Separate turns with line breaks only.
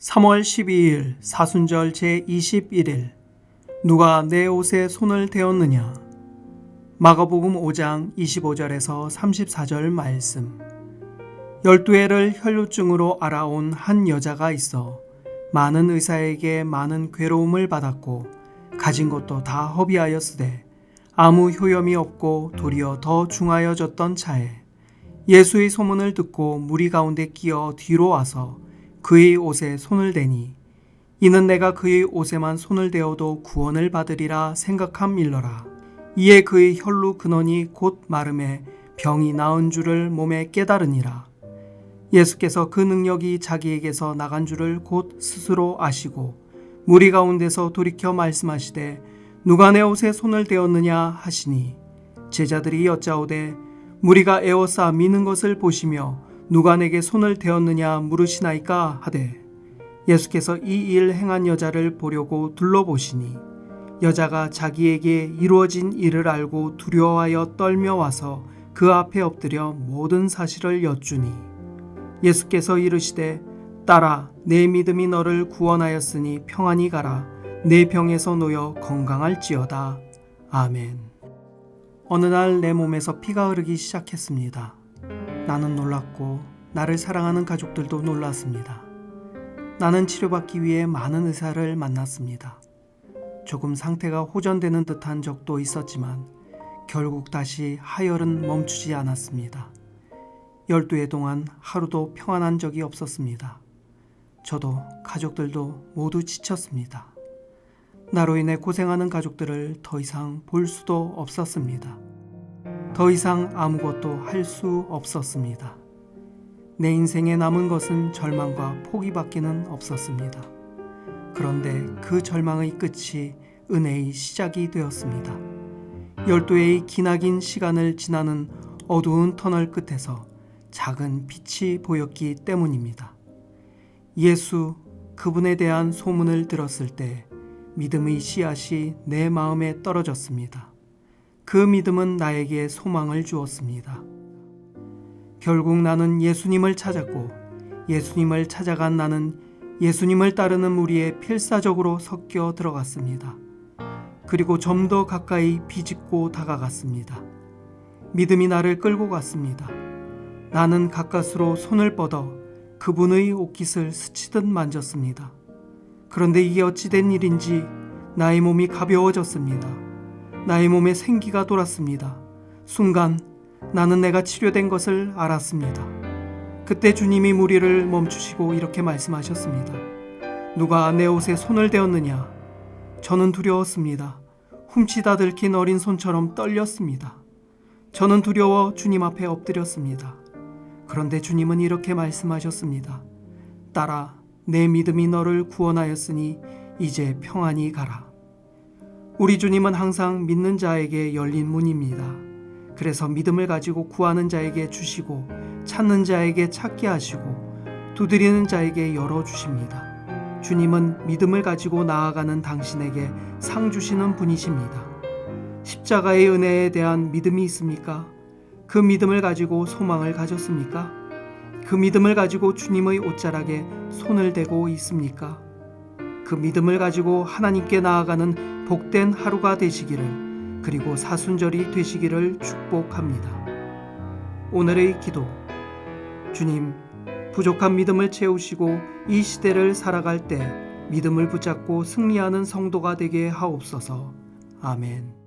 3월 12일 사순절 제21일 누가 내 옷에 손을 대었느냐? 마가복음 5장 25절에서 34절 말씀. 열두 해를 혈루증으로 알아온 한 여자가 있어 많은 의사에게 많은 괴로움을 받았고 가진 것도 다 허비하였으되 아무 효염이 없고 도리어 더 중하여졌던 차에 예수의 소문을 듣고 무리 가운데 끼어 뒤로 와서 그의 옷에 손을 대니 이는 내가 그의 옷에만 손을 대어도 구원을 받으리라 생각함일러라. 이에 그의 혈루 근원이 곧 마름에 병이 나은 줄을 몸에 깨달으니라. 예수께서 그 능력이 자기에게서 나간 줄을 곧 스스로 아시고 무리 가운데서 돌이켜 말씀하시되 누가 내 옷에 손을 대었느냐 하시니 제자들이 여짜오되 무리가 에워싸 미는 것을 보시며 누가 내게 손을 대었느냐 물으시나이까 하되 예수께서 이 일 행한 여자를 보려고 둘러보시니 여자가 자기에게 이루어진 일을 알고 두려워하여 떨며 와서 그 앞에 엎드려 모든 사실을 여쭈니 예수께서 이르시되 딸아 내 믿음이 너를 구원하였으니 평안히 가라. 내 병에서 놓여 건강할지어다. 아멘. 어느 날 내 몸에서 피가 흐르기 시작했습니다. 나는 놀랐고 나를 사랑하는 가족들도 놀랐습니다. 나는 치료받기 위해 많은 의사를 만났습니다. 조금 상태가 호전되는 듯한 적도 있었지만 결국 다시 하혈은 멈추지 않았습니다. 12해 동안 하루도 평안한 적이 없었습니다. 저도 가족들도 모두 지쳤습니다. 나로 인해 고생하는 가족들을 더 이상 볼 수도 없었습니다. 더 이상 아무것도 할 수 없었습니다. 내 인생에 남은 것은 절망과 포기밖에는 없었습니다. 그런데 그 절망의 끝이 은혜의 시작이 되었습니다. 열두해의 기나긴 시간을 지나는 어두운 터널 끝에서 작은 빛이 보였기 때문입니다. 예수 그분에 대한 소문을 들었을 때 믿음의 씨앗이 내 마음에 떨어졌습니다. 그 믿음은 나에게 소망을 주었습니다. 결국 나는 예수님을 찾았고 예수님을 찾아간 나는 예수님을 따르는 무리에 필사적으로 섞여 들어갔습니다. 그리고 좀 더 가까이 비집고 다가갔습니다. 믿음이 나를 끌고 갔습니다. 나는 가까스로 손을 뻗어 그분의 옷깃을 스치듯 만졌습니다. 그런데 이게 어찌된 일인지 나의 몸이 가벼워졌습니다. 나의 몸에 생기가 돌았습니다. 순간 나는 내가 치료된 것을 알았습니다. 그때 주님이 무리를 멈추시고 이렇게 말씀하셨습니다. 누가 내 옷에 손을 대었느냐? 저는 두려웠습니다. 훔치다 들킨 어린 손처럼 떨렸습니다. 저는 두려워 주님 앞에 엎드렸습니다. 그런데 주님은 이렇게 말씀하셨습니다. 딸아, 내 믿음이 너를 구원하였으니 이제 평안히 가라. 우리 주님은 항상 믿는 자에게 열린 문입니다. 그래서 믿음을 가지고 구하는 자에게 주시고 찾는 자에게 찾게 하시고 두드리는 자에게 열어 주십니다. 주님은 믿음을 가지고 나아가는 당신에게 상 주시는 분이십니다. 십자가의 은혜에 대한 믿음이 있습니까? 그 믿음을 가지고 소망을 가졌습니까? 그 믿음을 가지고 주님의 옷자락에 손을 대고 있습니까? 그 믿음을 가지고 하나님께 나아가는 복된 하루가 되시기를 그리고 사순절이 되시기를 축복합니다. 오늘의 기도 주님 부족한 믿음을 채우시고 이 시대를 살아갈 때 믿음을 붙잡고 승리하는 성도가 되게 하옵소서. 아멘.